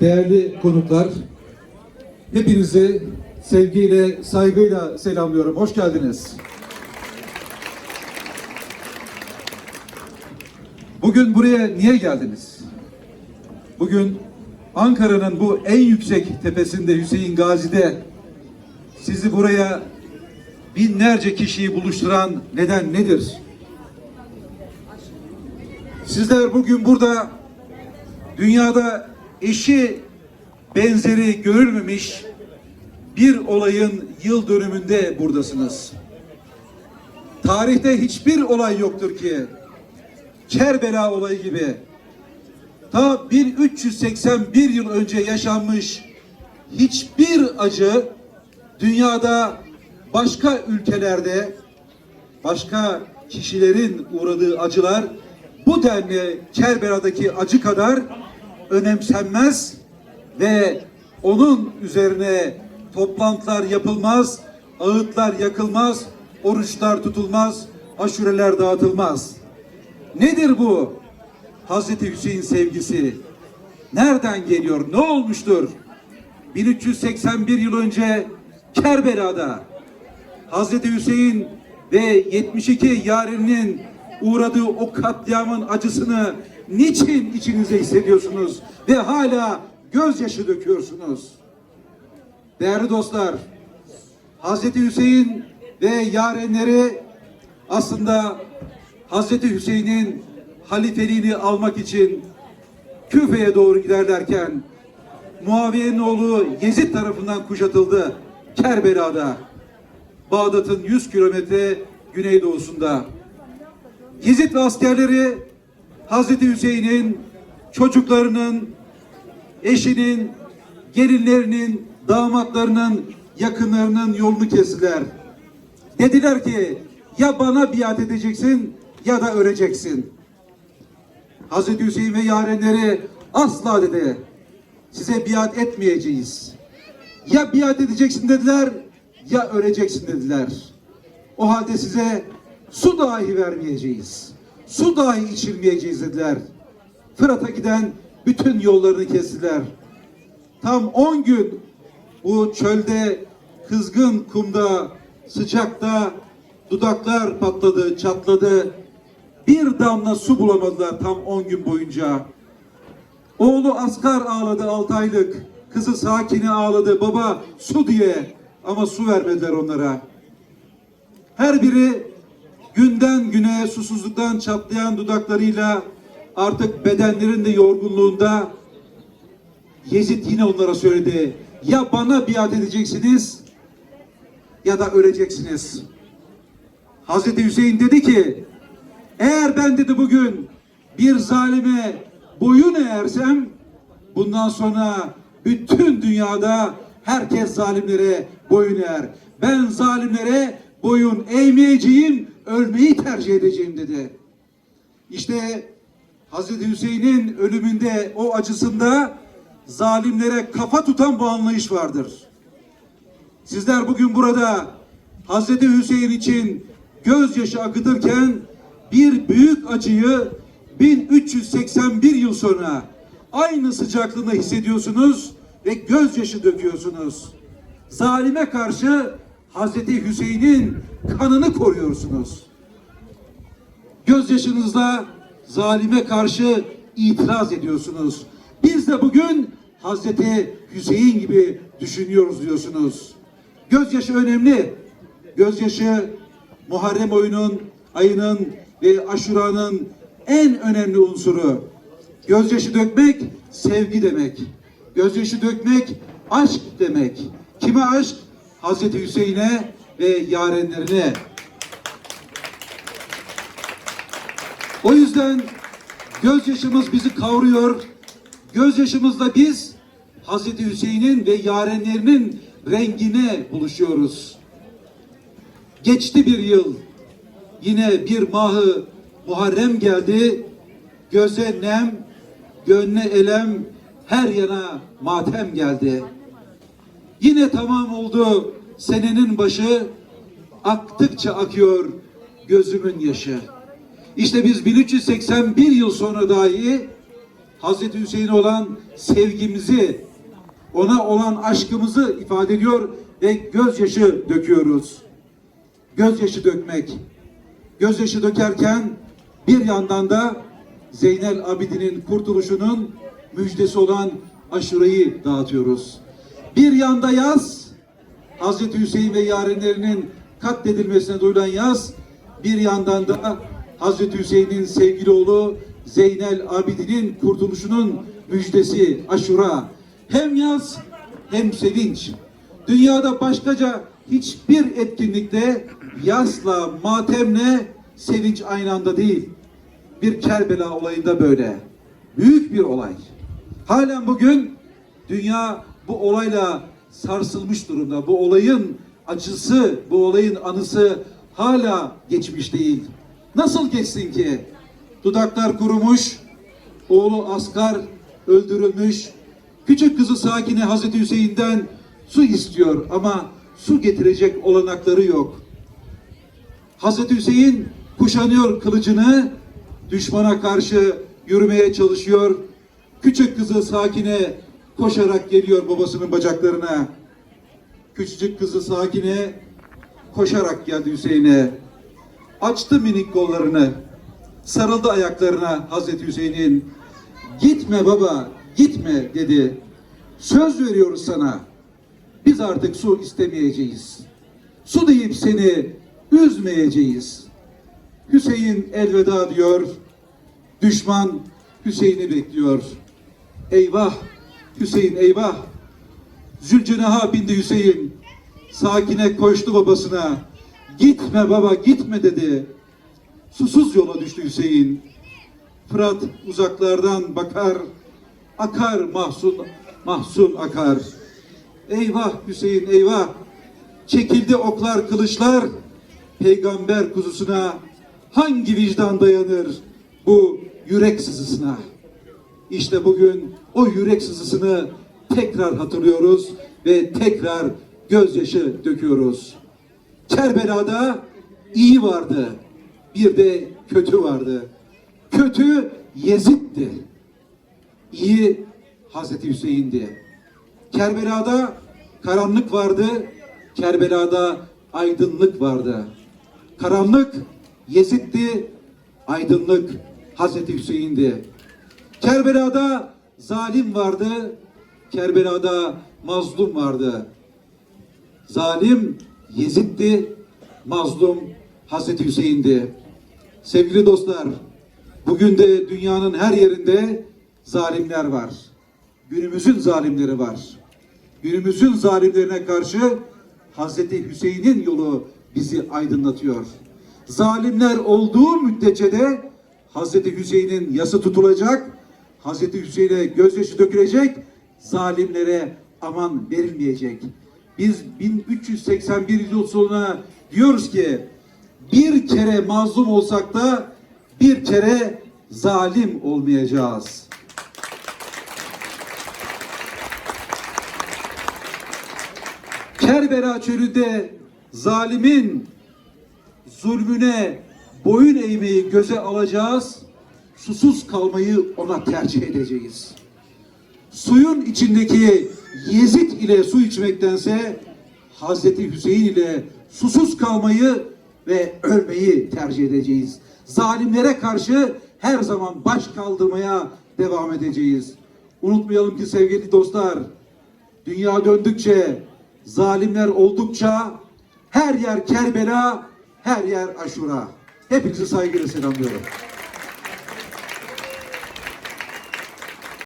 değerli konuklar, hepinizi sevgiyle, saygıyla selamlıyorum. Hoş geldiniz. Bugün buraya niye geldiniz? Bugün Ankara'nın bu en yüksek tepesinde Hüseyin Gazi'de sizi buraya binlerce kişiyi buluşturan neden nedir? Sizler bugün burada dünyada eşi benzeri görülmemiş bir olayın yıl dönümünde buradasınız. Tarihte hiçbir olay yoktur ki Kerbela olayı gibi ta 1381 yıl önce yaşanmış hiçbir acı dünyada başka ülkelerde başka kişilerin uğradığı acılar bu denli Kerbela'daki acı kadar önemsenmez ve onun üzerine toplantılar yapılmaz, ağıtlar yakılmaz, oruçlar tutulmaz, aşureler dağıtılmaz. Nedir bu? Hazreti Hüseyin sevgisi. Nereden geliyor? Ne olmuştur? 1381 yıl önce Kerbela'da Hazreti Hüseyin ve 72 yareninin uğradığı o katliamın acısını niçin içinize hissediyorsunuz ve hala gözyaşı döküyorsunuz? Değerli dostlar, Hazreti Hüseyin ve yarenleri aslında Hazreti Hüseyin'in halifeliğini almak için Küfe'ye doğru giderlerken Muaviye'nin oğlu Yezid tarafından kuşatıldı Kerbela'da. Bağdat'ın 100 kilometre güneydoğusunda. Yezid ve askerleri Hazreti Hüseyin'in çocuklarının, eşinin, gelinlerinin, damatlarının, yakınlarının yolunu kestiler. Dediler ki ya bana biat edeceksin ya da öleceksin. Hazreti Hüseyin ve yarenleri asla dedi. Size biat etmeyeceğiz. Ya biat edeceksin dediler ya öleceksin dediler. O halde size su dahi vermeyeceğiz. Su dahi içirmeyeceğiz dediler. Fırat'a giden bütün yollarını kestiler. Tam 10 gün bu çölde kızgın kumda sıcakta dudaklar patladı, çatladı. Bir damla su bulamadılar tam 10 gün boyunca. Oğlu Asgar ağladı 6 aylık. Kızı Sakine ağladı baba su diye. Ama su vermediler onlara. Her biri günden güne susuzluktan çatlayan dudaklarıyla artık bedenlerin de yorgunluğunda Yezid yine onlara söyledi. Ya bana biat edeceksiniz ya da öleceksiniz. Hazreti Hüseyin dedi ki eğer ben dedi bugün bir zalime boyun eğersem bundan sonra bütün dünyada herkes zalimlere boyun eğer. Ben zalimlere boyun eğmeyeceğim, ölmeyi tercih edeceğim dedi. İşte Hazreti Hüseyin'in ölümünde o acısında zalimlere kafa tutan bu anlayış vardır. Sizler bugün burada Hazreti Hüseyin için gözyaşı akıtırken bir büyük acıyı 1381 yıl sonra aynı sıcaklığında hissediyorsunuz ve gözyaşı döküyorsunuz. Zalime karşı Hazreti Hüseyin'in kanını koruyorsunuz. Gözyaşınızla zalime karşı itiraz ediyorsunuz. Biz de bugün Hazreti Hüseyin gibi düşünüyoruz diyorsunuz. Gözyaşı önemli. Gözyaşı Muharrem oyunun, ayının ve aşuranın en önemli unsuru. Gözyaşı dökmek sevgi demek. Gözyaşı dökmek aşk demek. Kime aşk? Hazreti Hüseyin'e ve yarenlerine. O yüzden gözyaşımız bizi kavruyor. Gözyaşımızla biz Hazreti Hüseyin'in ve yarenlerinin rengine buluşuyoruz. Geçti bir yıl. Yine bir mahı Muharrem geldi. Göze nem, gönle elem, her yana matem geldi. Yine tamam oldu senenin başı. Aktıkça akıyor gözümün yaşı. İşte biz 1381 yıl sonra dahi Hazreti Hüseyin'e olan sevgimizi, ona olan aşkımızı ifade ediyor ve gözyaşı döküyoruz. Gözyaşı dökmek. Gözyaşı dökerken bir yandan da Zeynel Abidin'in kurtuluşunun müjdesi olan aşureyi dağıtıyoruz. Bir yanda yaz, Hazreti Hüseyin ve yarenlerinin katledilmesine duyulan yaz, bir yandan da Hazreti Hüseyin'in sevgili oğlu Zeynel Abidin'in kurtuluşunun müjdesi aşura. Hem yaz hem sevinç. Dünyada başkaca hiçbir etkinlikte yasla, matemle sevinç aynı anda değil. Bir Kerbela olayında böyle. Büyük bir olay. Halen bugün dünya bu olayla sarsılmış durumda. Bu olayın acısı, bu olayın anısı hala geçmiş değil. Nasıl geçsin ki? Dudaklar kurumuş, oğlu Asgar öldürülmüş, küçük kızı Sakine Hazreti Hüseyin'den su istiyor ama su getirecek olanakları yok. Hazreti Hüseyin kuşanıyor kılıcını, düşmana karşı yürümeye çalışıyor. Küçük kızı Sakine koşarak geliyor babasının bacaklarına. Küçücük kızı Sakine koşarak geldi Hüseyin'e. Açtı minik kollarını. Sarıldı ayaklarına Hazreti Hüseyin'in. Gitme baba, gitme dedi. Söz veriyoruz sana. Biz artık su istemeyeceğiz. Su deyip seni üzmeyeceğiz. Hüseyin elveda diyor. Düşman Hüseyin'i bekliyor. Eyvah Hüseyin eyvah. Zülcenaha bindi Hüseyin. Sakine koştu babasına. Gitme baba gitme dedi. Susuz yola düştü Hüseyin. Fırat uzaklardan bakar. Akar mahzun, mahzun akar. Eyvah Hüseyin eyvah. Çekildi oklar kılıçlar. Peygamber kuzusuna hangi vicdan dayanır bu yürek sızısına? İşte bugün o yürek sızısını tekrar hatırlıyoruz ve tekrar gözyaşı döküyoruz. Kerbela'da iyi vardı, bir de kötü vardı. Kötü Yezid'di, iyi Hazreti Hüseyin'di. Kerbela'da karanlık vardı, Kerbela'da aydınlık vardı. Karanlık Yezid'di, aydınlık Hazreti Hüseyin'di. Kerbela'da zalim vardı, Kerbela'da mazlum vardı. Zalim Yezid'di, mazlum Hazreti Hüseyin'di. Sevgili dostlar, bugün de dünyanın her yerinde zalimler var. Günümüzün zalimleri var. Günümüzün zalimlerine karşı Hazreti Hüseyin'in yolu bizi aydınlatıyor. Zalimler olduğu müddetçe de Hazreti Hüseyin'in yası tutulacak, Hazreti Hüseyin'e gözyaşı dökülecek, zalimlere aman verilmeyecek. Biz 1381 yıl sonra diyoruz ki bir kere mazlum olsak da bir kere zalim olmayacağız. Kerbela çölünde zalimin zulmüne boyun eğmeyi göze alacağız. Susuz kalmayı ona tercih edeceğiz. Suyun içindeki Yezid ile su içmektense Hazreti Hüseyin ile susuz kalmayı ve ölmeyi tercih edeceğiz. Zalimlere karşı her zaman baş kaldırmaya devam edeceğiz. Unutmayalım ki sevgili dostlar, dünya döndükçe, zalimler oldukça her yer Kerbela, her yer Aşura. Hepinizi saygıyla selamlıyorum.